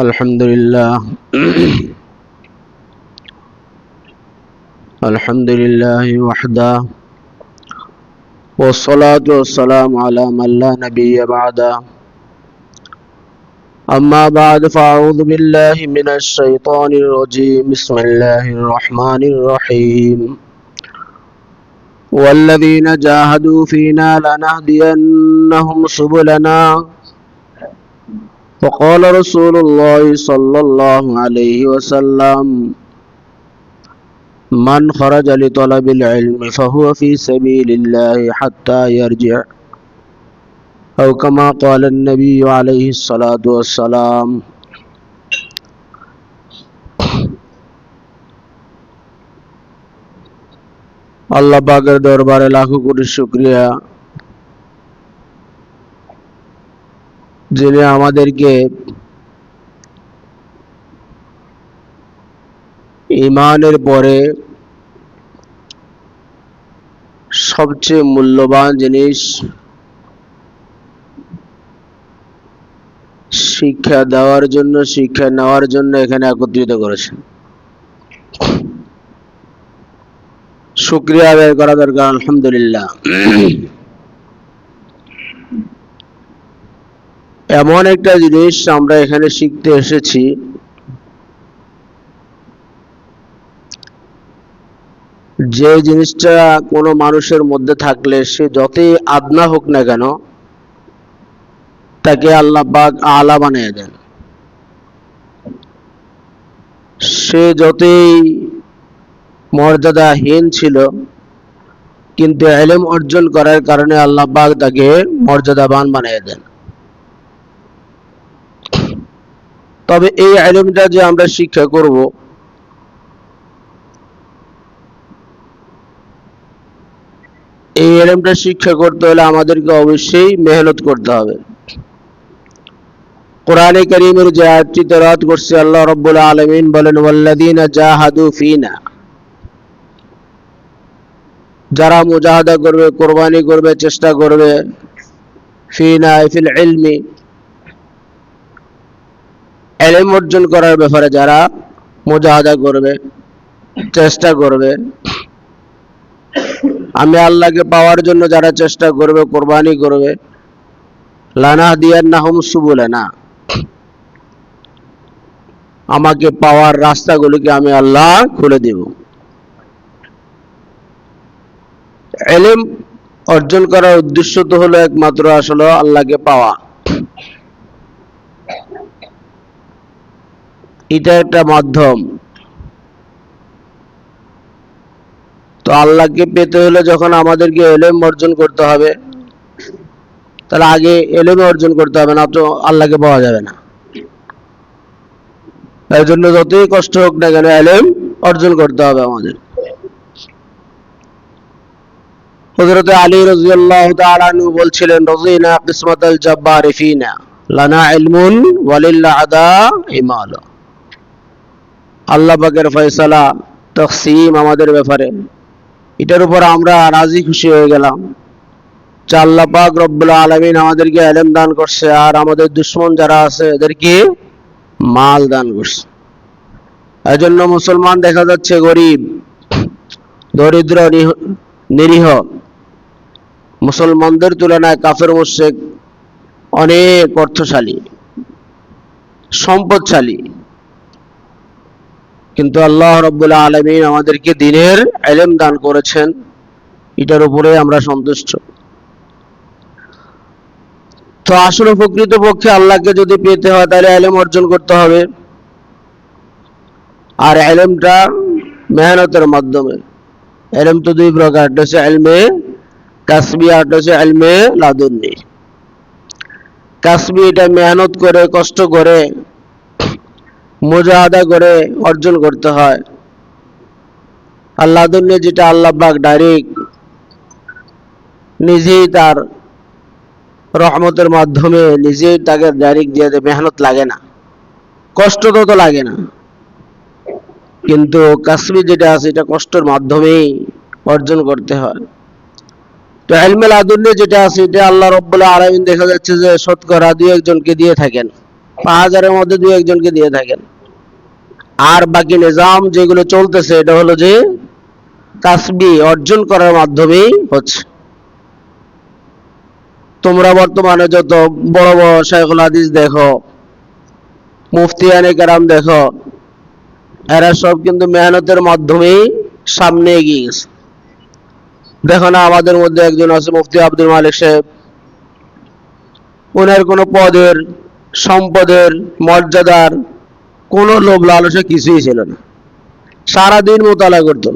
الحمد لله. الحمد لله وحده. والصلاة والسلام على من لا نبي بعده. أما بعد فأعوذ بالله من الشيطان الرجيم. بسم الله الرحمن الرحيم. والذين جاهدوا فينا لنهدينهم سبلنا. وقال رسول الله صلى الله عليه وسلم من خرج لطلب العلم فهو في سبيل الله حتى يرجع أو كما قال النبي عليه الصلاة والسلام আল্লাহ পাকের দরবারে লাখো কোটি শুক্রিয়া যিনি আমাদেরকে ইমানের পরে সবচেয়ে মূল্যবান জিনিস শিক্ষা দেওয়ার জন্য, শিক্ষা নেওয়ার জন্য এখানে একত্রিত করেছেন। শুক্রিয়া আদায় করা দরকার, আলহামদুলিল্লাহ। এমন একটা জিনিস আমরা এখানে শিখতে এসেছি। যে জিনিসটা কোনো মানুষের মধ্যে থাকলে সে যতই আদনা হোক না কেন, তাকে আল্লাহ আলা বানিয়ে দেন। সে যতই মর্যাদাহীন ছিল, কিন্তু এলেম অর্জন করার কারণে আল্লাহ পাক তাকে মর্যাদাবান বানিয়ে দেন। তবে এই এলেমটা যে আমরা শিক্ষা করব, এই এলেমটা শিক্ষা করতে হলে আমাদেরকে অবশ্যই মেহনত করতে হবে। কোরআনে করিমের যে আয়াতটি তেলাওয়াত করছে, আল্লাহ রাব্বুল আলামিন বলেন, ওয়াল্লাযীনা জাহাদু ফিনা। যারা মুজাহাদা করবে, কোরবানি করবে, চেষ্টা করবে ফিনা ফিল ইলমি এলেম অর্জন করার ব্যাপারে যারা মুজাহাদা করবে, চেষ্টা করবে, আমি আল্লাহকে পাওয়ার জন্য যারা চেষ্টা করবে, কোরবানি করবে, লানা দিয়ার না হুম সুবুলে না আমাকে পাওয়ার রাস্তাগুলিকে আমি আল্লাহ খুলে দেব। এলেম অর্জন করার উদ্দেশ্য তো হলো একমাত্র আসলে আল্লাহকে পাওয়া। এটা একটা মাধ্যম। তো আল্লাহকে পেতে হলে যখন আমাদেরকে এলেম অর্জন করতে হবে, তাহলে আগে এলেম অর্জন করতে হবে, না তো আল্লাহকে পাওয়া যাবে না। এর জন্য যতই কষ্ট হোক না কেন এলেম অর্জন করতে হবে আমাদের। হযরত আলী রাদিয়াল্লাহু তাআলা আনহু বলছিলেন কিসমাতাল জাব্বার ফিনা লানা ইলমুন ওয়ালিল আদা ইমাল। আল্লাহ পাকের ফয়সালা, তকসিম আমাদের ব্যাপারে। এটার উপর আমরা রাজি খুশি হয়ে গেলাম। আল্লাহ রব্বুল আলামিন আমাদেরকে এলেম দান করছে আর আমাদের দুশ্মন যারা আছে, এদেরকে মাল দান করছে। এজন্য মুসলমান দেখা যাচ্ছে গরিব, দরিদ্র নিরীহ। মুসলমানদের তুলনায় কাফের মুশেক অনেক অর্থশালী, সম্পদশালী। কিন্তু আল্লাহ রব্বুল আলমিন আমাদেরকে দিনের এলেম দান করেছেন। এটার উপরে আমরা সন্তুষ্ট। তো আসলে প্রকৃত পক্ষে আল্লাহকে যদি পেতে হয়, তাহলে এলেম অর্জন করতে হবে। আর এলেমটা মেহনতের মাধ্যমে। এলেম তো দুই প্রকার, একটা হচ্ছে এলমে কাসবি আর একটা হচ্ছে এলমে লাদুন্নি। কাসবি এটা মেহনত করে, কষ্ট করে মুজাহাদা করে অর্জন করতে হয়। আল্লাহ যেটা আল্লাহ পাক ডাইরেক্ট নিজেই তার রহমতের মাধ্যমে নিজেই তাকে ডাইরেক্ট দিয়ে দেয়, মেহনত লাগে না। কষ্ট তো তো লাগে না। কিন্তু কাশ্মীর যেটা আছে, এটা কষ্টের মাধ্যমেই অর্জন করতে হয়। তো এলমেল আদুল্য যেটা আছে, এটা আল্লাহ রব্বুল্লাহ আলমিন দেখা যাচ্ছে যে শতকরা দু একজনকে দিয়ে থাকেন। পাঁচ হাজারের মধ্যে দু একজনকে দিয়ে থাকেন। আর বাকি নিজাম যেগুলো চলতেছে, এটা হলো যে তাসবি অর্জন করার মাধ্যমেই হচ্ছে। তোমরা বর্তমানে যত বড় বড় শাইখুল হাদিস দেখো মুফতিয়ানে কেরাম দেখো, এরা সব কিন্তু মেহনতের মাধ্যমেই সামনে এগিয়ে গেছে। দেখো না, আমাদের মধ্যে একজন আছে মুফতি আব্দুল মালিক সাহেব। ওনার কোনো পদের সম্পদের মর্যাদার কোনো লোভ লালসা কিছুই ছিল না। সারাদিন মোতালা করত,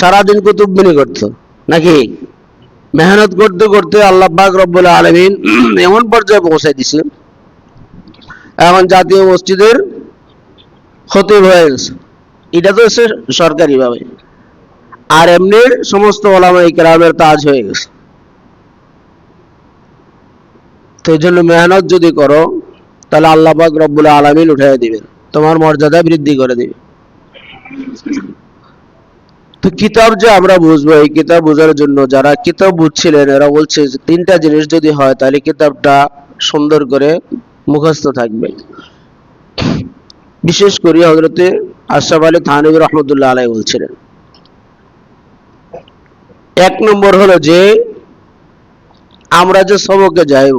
সারাদিন কুতুববিনি করত, নাকি? মেহনত করতে করতে আল্লাহ রব্বুল আলমিন এমন পর্যায়ে পৌঁছাই দিছে। এখন জাতীয় মসজিদের ক্ষতি হয়ে গেছে। এটা তো হচ্ছে সরকারি ভাবে আর এমনি সমস্ত ওলামা ইকরামের তাজ হয়ে গেছে। তো এই জন্য মেহনত যদি করো, তাহলে আল্লাহ পাক রব্বুল আলমিন উঠাই দিবেন। তোমার মর্যাদা বৃদ্ধি করে দিবে। তো কিতাব যে আমরা বুঝব, এই কিতাব বোঝার জন্য যারা কিতাব বুঝছিলেন, এরা বলছে তিনটা জিনিস যদি হয়, তাহলে কিতাবটা সুন্দর করে মুখস্থ থাকবে। বিশেষ করে হজরতে আশরাফ আলী থানবী রহমতুল্লাহ আলাই বলছিলেন, এক নম্বর হলো যে, আমরা যে সবকে যাইব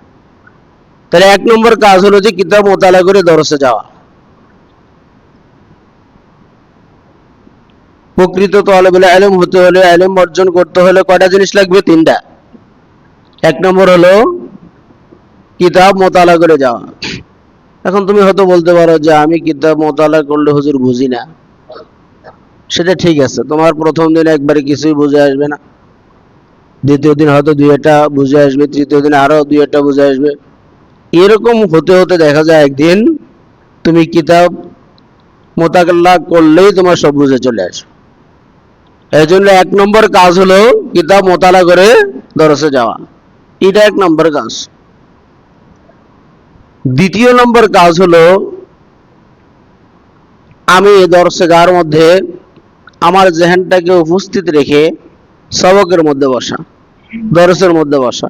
তাহলে এক নম্বর কাজ হলো যে কিতাব মোতালা করে দরসে যাওয়া। প্রকৃত তলবুল আলম হতে হলে আলম অর্জন করতে হলে কয়টা জিনিস লাগবে? তিনটা। এক নম্বর হলো কিতাব মোতালা করে যাওয়া। এখন তুমি হয়তো বলতে পারো যে আমি কিতাব মোতালা করলে হুজুর বুঝি না। সেটা ঠিক আছে, তোমার প্রথম দিন একবারে কিছুই বুঝে আসবে না। দ্বিতীয় দিন হয়তো দুই একটা বুঝে আসবে, তৃতীয় দিন আরও দুই একটা বুঝে আসবে। এরকম হতে হতে দেখা যায় একদিন তুমি কিতাব মোতাকাল্লা করলেই তোমার সব বুঝে চলে আসবে এই জন্য এক নম্বর কাজ হলো কিতাব মোতালা করে দরসে যাওয়া। এটা এক নম্বর কাজ। দ্বিতীয় নম্বর কাজ হলো আমি দর্শকার মধ্যে আমার জেহেনটাকে উপস্থিত রেখে সবকের মধ্যে বসা, দরসের মধ্যে বসা।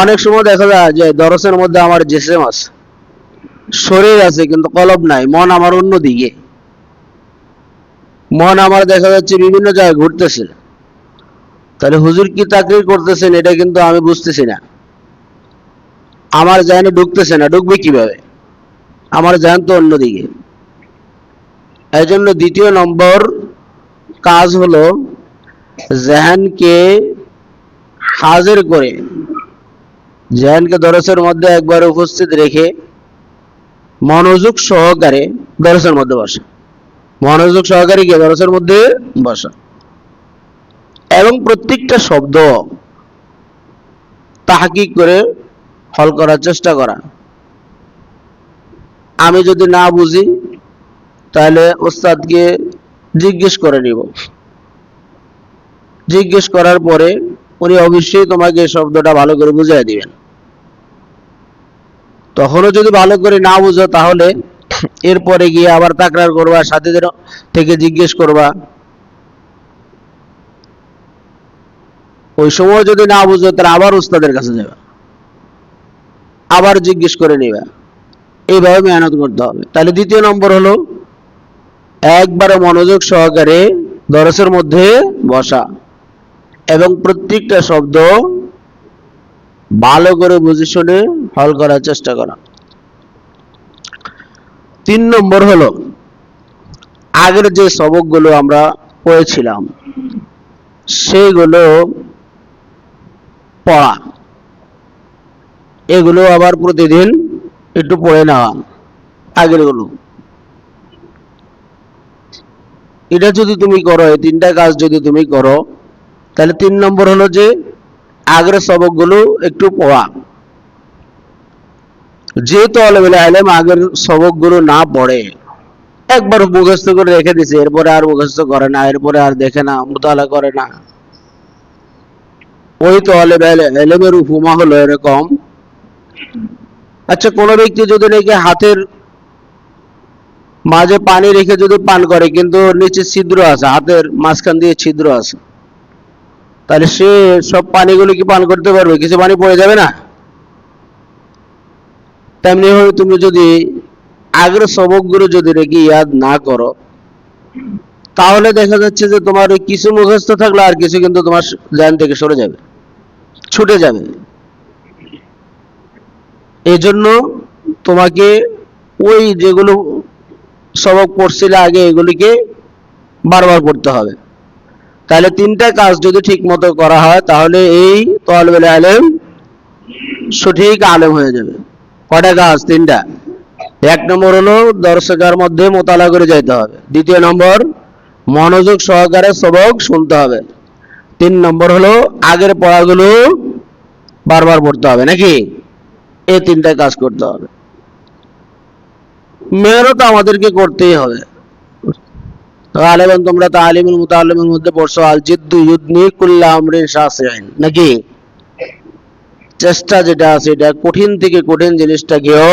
অনেক সময় দেখা যায় যে দরসের মধ্যে আমার জেসেম আছে। শরীর আছে, কিন্তু কলব নাই, মন আমার অন্য দিকে মন আমার দেখা যাচ্ছে বিভিন্ন জায়গায় ঘুরতেছে। তাহলে হুজুর কি তাকরির করতেছেন এটা কিন্তু আমি বুঝতেছি না। আমার জাহানে ঢুকতেছে না, ঢুকবে কীভাবে? আমার জাহান তো অন্যদিকে। এই জন্য দ্বিতীয় নম্বর কাজ হলো জাহানকে হাজির করে জাহানকে দরসের মধ্যে একবার উপস্থিত রেখে মনোযোগ সহকারে দরসের মধ্যে বসা। মনোযোগ সহকারে গিয়ে দরসের মধ্যে বসা। এবং প্রত্যেকটা শব্দ তাহাকিক করে হল করার চেষ্টা করা। আমি যদি না বুঝি, তাহলে ওস্তাদকে জিজ্ঞেস করে নিব। জিজ্ঞেস করার পরে উনি অবশ্যই তোমাকে শব্দটা ভালো করে বুঝিয়ে দিবেন। তখনও যদি ভালো করে না বুঝো তাহলে এরপরে গিয়ে আবার তাকরার করবা, সাথীদের থেকে জিজ্ঞেস করবা। ওই সময় যদি না বুঝো তাহলে আবার উস্তাদের কাছে যাবে। আবার জিজ্ঞেস করে নিবে। এইভাবে মেহনত করতে হবে। তাহলে দ্বিতীয় নম্বর হলো একবারে মনোযোগ সহকারে দরসের মধ্যে বসা। এবং প্রত্যেকটা শব্দ ভালো করে বুঝে শুনে হল করার চেষ্টা করা। তিন নম্বর হলো, আগের যে সবকগুলো আমরা পড়েছিলাম, সেগুলো পড়া। এগুলো আবার প্রতিদিন একটু পড়ে নেওয়া, আগেরগুলো। এটা যদি তুমি করো, এই তিনটা কাজ যদি তুমি করো তাহলে তিন নম্বর হলো যে আগের সবকগুলো একটু পড়া যেহেতু আলমেলা আলেম আগের সবকগুলো না পড়ে, একবার মুখস্থ করে রেখে দিছে, এরপরে আর মুখস্থ করে না, এরপরে আর দেখে না, মোতালা করে না। ওই তো এলেমের উপমা হলো এরকম। আচ্ছা কোন ব্যক্তি যদি নাকি হাতের মাঝে পানি রেখে যদি পান করে, কিন্তু নিচে ছিদ্র আছে, হাতের মাঝখান দিয়ে ছিদ্র আছে তাহলে সে সব পানিগুলো কি পান করতে পারবে? কিছু পানি পড়ে যাবে না? তেমনি ভাবে তুমি যদি আগের সবকগুলো যদি রেখে ইয়াদ না করো, তাহলে দেখা যাচ্ছে যে তোমার ওই কিছু মুখস্থ থাকলে আর কিছু কিন্তু তোমার জ্ঞান থেকে সরে যাবে, ছুটে যাবে। এই জন্য তোমাকে ওই যেগুলো সবক পড়ছিলে আগে, এগুলিকে বারবার পড়তে হবে। তাহলে তিনটা কাজ যদি ঠিক মতো করা হয়, তাহলে এই তলবেল আলেম সঠিক আলেম হয়ে যাবে। কটা কাজ? তিনটা। এক নম্বর হলো দর্শকের মধ্যে মোতালা করে যাইতে হবে। দ্বিতীয় নম্বর, মনোযোগ সহকারে সবক শুনতে হবে। তিন নম্বর হলো আগের পড়াগুলো বারবার পড়তে হবে, নাকি? এই তিনটা কাজ করতে হবে। মেয়েরও তো আমাদেরকে করতেই হবে। গালেবান, তোমরা তালিমুল মুতাআল্লিমের মধ্যে পড়ছো আল জিদ্দু ইউদনি কুল্লা আমরিন শাসিন নাকি? চেষ্টা যেটা আছে, এটা কঠিন থেকে কঠিন জিনিসটাকেও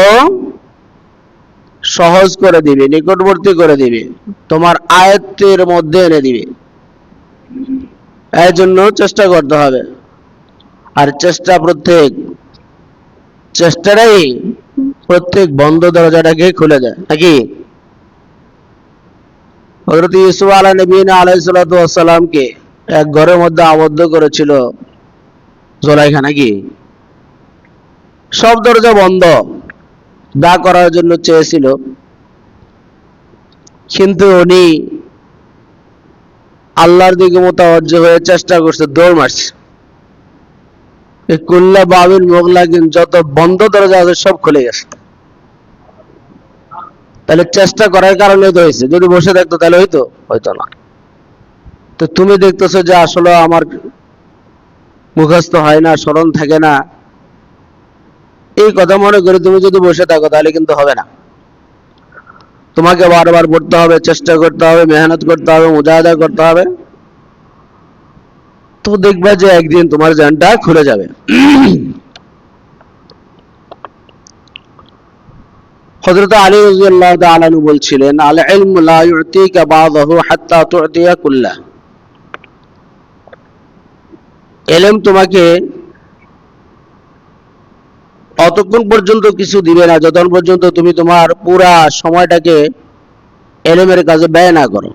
সহজ করে দিবে, নিকটবর্তী করে দিবে, তোমার আয়ত্তের মধ্যে এনে দিবে। এর জন্য চেষ্টা করতে হবে। আর চেষ্টা প্রত্যেক, চেষ্টাটাই প্রত্যেক বন্ধ দরজাটাকে খুলে দেয়। নাকি? হজরত ইউসুফ আলা নবীন আলাইসালামকে এক ঘরের মধ্যে আবদ্ধ করেছিল। জোলাইখা নাকি? সব দরজা বন্ধ। দা করার জন্য চেয়েছিল। কিন্তু উনি আল্লাহর দিকে মোতাবজ্জ হয়ে চেষ্টা করছে, দৌড় মারছে। কুল্লা বাবিল মোগলা কিন্তু যত বন্ধ দরজা আছে সব খুলে গেছে। তাহলে চেষ্টা করার কারণে তো হয়েছে। যদি বসে থাকতো তাহলে হইতো হয়তো না। তো তুমি দেখতেছো যে আসলে আমার মুখস্থ হয় না, স্মরণ থাকে না। এই কথা মনে করে তুমি যদি বসে থাকো তাহলে কিন্তু হবে না। তোমাকে বারবার পড়তে হবে, চেষ্টা করতে হবে, মেহনত করতে হবে, মুজাহাদা করতে হবে। তো দেখবা যে একদিন তোমার জানটা খুলে যাবে। হযরত আলী রাদিয়াল্লাহু তাআলা আনহু বলছিলেন আল ইলমু লা ইউতিকা বাদাহু হাত্তা তু'তিয়া কুল্লা এলেম তোমাকে অতক্ষণ পর্যন্ত কিছু দিবে না, যতক্ষণ পর্যন্ত তুমি তোমার পুরা সময়টাকে এলেমের কাজে ব্যয় না করো।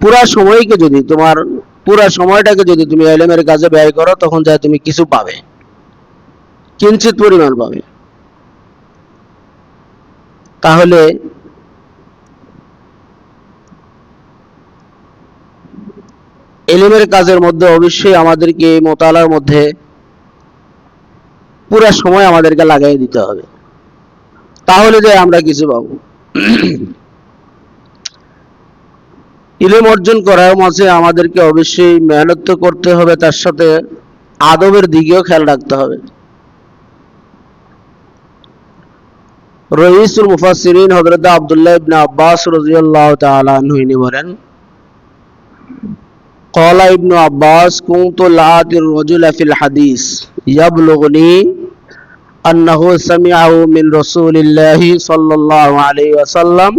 পুরা সময়কে যদি তোমার পুরা সময়টাকে যদি তুমি এলেমের কাজে ব্যয় করো, তখন যা তুমি কিছু পাবে। কিঞ্চিত পরিমাণ পাবে। তাহলে এলিমের কাজের মধ্যে অবশ্যই আমাদেরকে মোতালার মধ্যে পুরা সময় আমাদেরকে লাগাই দিতে হবে। তাহলে যে আমরা কিছু পাবো। ইলিম অর্জন করার মাঝে আমাদেরকে অবশ্যই মেহনত করতে হবে, তার সাথে আদবের দিকেও খেয়াল রাখতে হবে। রইসুল মুফাসসিরিন হযরত আব্দুল্লাহ ইবনে আব্বাস রাদিয়াল্লাহু তাআলা আনহু ইনি বলেন قال ابن عباس كنت لآتي الرجل في الحديث يبلغني أنه سمعه من رسول الله صلى الله عليه وسلم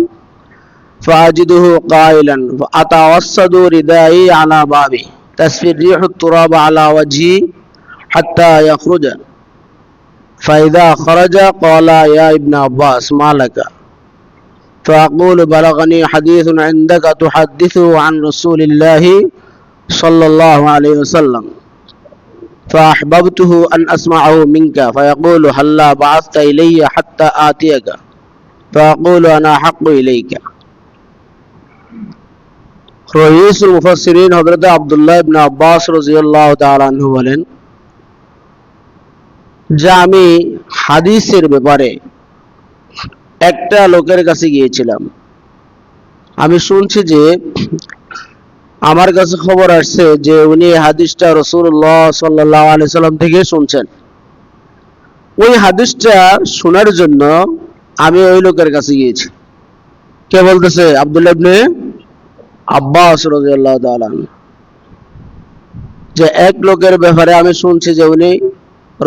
فأجده قائلا فأتوسد ردائي على بابي تسفي الريح التراب على وجهي حتى يخرج فإذا خرج قال يا ابن عباس ما لك فأقول بلغني حديث عندك تحدثه عن رسول الله صلى الله عليه وسلم فأحببته أن أسمعه منك فيقول هلا بعثت إلي حتى آتيك فأقول أنا أحق إليك রহিসুল মুফাসসিরিন হযরত আব্দুল্লাহ ইবনে আব্বাস রাদিয়াল্লাহু তাআলা আনহু বলেন যে আমি হাদিসের ব্যাপারে একটা লোকের কাছে গিয়েছিলাম। আমি শুনছি যে আমার কাছে খবর আসছে যে উনি হাদিসটা রসুল্লাহ সাল্লাহ আলি সাল্লাম থেকে শুনছেন। ওই হাদিসটা শোনার জন্য আমি ওই লোকের কাছে গিয়েছি। কে বলতেছে? আব্দুল্লাহ আব্বাস রাদিয়াল্লাহু তাআলা যে এক লোকের ব্যাপারে আমি শুনছি যে উনি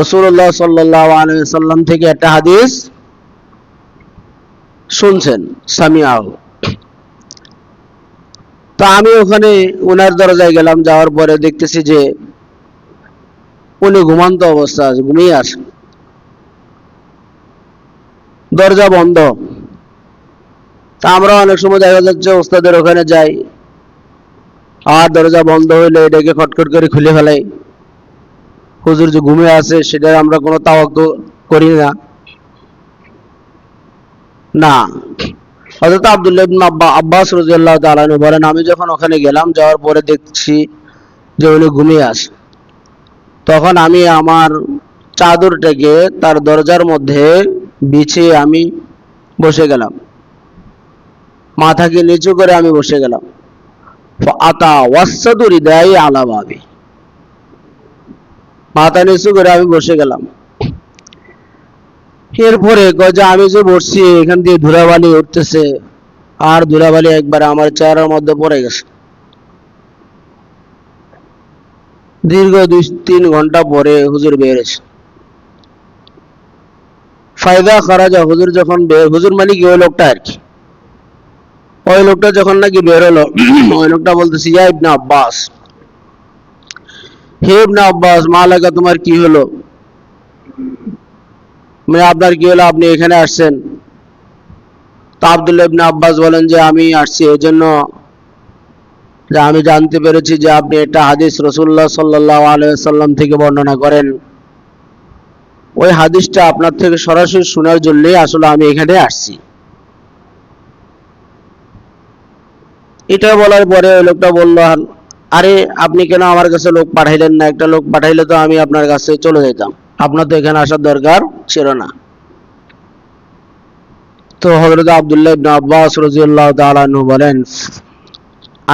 রসুল্লাহ সাল্লাহ আলাইসাল্লাম থেকে একটা হাদিস শুনছেন সামিয়াও তো আমি ওখানে উনার দরজায় গেলাম, যাওয়ার পরে দেখতেছি যে উনি ঘুমান্ত অবস্থা আছে ঘুমিয়ে আছে দরজা বন্ধ। তা আমরা অনেক সময় দেখা যাচ্ছে ওস্তাদের ওখানে যাই, আর দরজা বন্ধ হইলে এটাকে খটখট করে খুলে ফেলাই। হুজুর যে ঘুমিয়ে আছে সেটা আমরা কোনো তাওয়াক্ক করি না। না। হযরত আব্দুল্লাহ ইবনে আব্বা, আব্বাস রাদিয়াল্লাহু তাআলা বলেন, আমি যখন ওখানে গেলাম, যাওয়ার পরে দেখছি যে উনি ঘুমিয়ে আছে। তখন আমি আমার চাদরটাকে তার দরজার মধ্যে বিছিয়ে আমি বসে গেলাম। মাথাকে নিচু করে আমি বসে গেলাম। আতা ওয়াসাদু হৃদয় আলা বাবি। মাথা নিচু করে আমি বসে গেলাম। এরপরে যে আমি যে বসছি, এখান দিয়ে ধুলাবালি উঠতেছে, আর ধুলাবালি একবার আমার চেহারার মধ্যে পড়ে গেছে। দীর্ঘ দুই তিন ঘণ্টা পরে হুজুর বেরিয়েছে ফায়দা খারাজা হুজুর যখন বের, হুজুর মানে কি? ওই লোকটা আর কি। ওই লোকটা যখন নাকি বের হলো, ওই লোকটা বলতেছি, ইয়া ইবনে আব্বাস হে ইবনে আব্বাস, মালাকা তোমার কি হলো? মানে আপনার কি হলো? আপনি এখানে আসছেন। তা আব্দুল্লাহ ইবনে আব্বাস বলেন যে, আমি আসছি এই জন্য যে আমি জানতে পেরেছি যে আপনি একটা হাদিস রসুল্লাহ সাল্লাহ আলাইসাল্লাম থেকে বর্ণনা করেন। ওই হাদিসটা আপনার থেকে সরাসরি শোনার জন্যই আসলে আমি এখানে আসছি। এটা বলার পরে ওই লোকটা বলল আরে, আপনি কেন আমার কাছে লোক পাঠাইলেন না? একটা লোক পাঠাইলে তো আমি আপনার কাছে চলে যেতাম। আপনার তো এখানে আসার দরকার ছিল না। তো হযরত আব্দুল্লাহ ইবনে আব্বাস রাদিয়াল্লাহু তাআলা আনহু বলেন,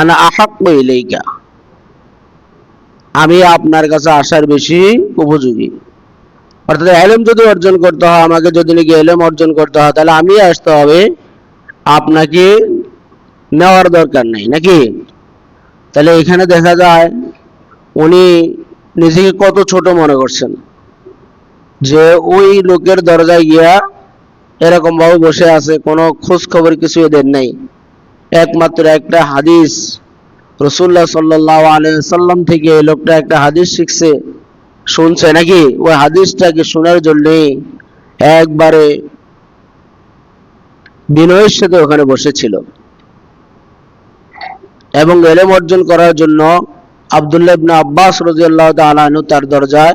আনা আহাক্কু ইলাইকা। আমি আপনার কাছে আসার বেশি উপযোগী। অর্থাৎ এলেম যদি অর্জন করতে হয়, আমাকে যদি নাকি এলেম অর্জন করতে হয়, তাহলে আমি আসতে হবে। আপনাকে নেওয়ার দরকার নেই, নাকি? তাহলে এখানে দেখা যায় উনি নিজেকে কত ছোট মনে করছেন? যে ওই লোকের দরজায় গিয়া এরকম ভাবে বসে আছে, কোনো খোঁজ খবর কিছু এদের নেই। একমাত্র একটা হাদিস রসুল্লাহ সাল্লাহ আলাইসাল্লাম থেকে এই লোকটা একটা হাদিস শিখছে, শুনছে নাকি? ওই হাদিসটাকে শোনার জন্য একবারে বিনয়ের সাথে ওখানে বসেছিল। এবং এলেম অর্জন করার জন্য আবদুল্লাহ ইবনে আব্বাস রাদিয়াল্লাহু তাআলা আনহু তার দরজায়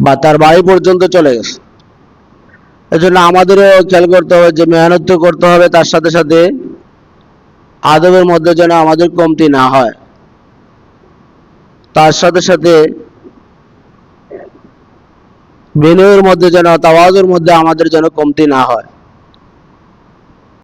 বা তার বাড়ি পর্যন্ত চলে গেছে। এজন্য আমাদেরও খেয়াল করতে হবে যে মেহনত করতে হবে, তার সাথে সাথে আদবের মধ্যে যেন আমাদের কমতি না হয়। তার সাথে সাথে বিনয়ের মধ্যে যেন, তাওয়াজুর মধ্যে আমাদের যেন কমতি না হয়।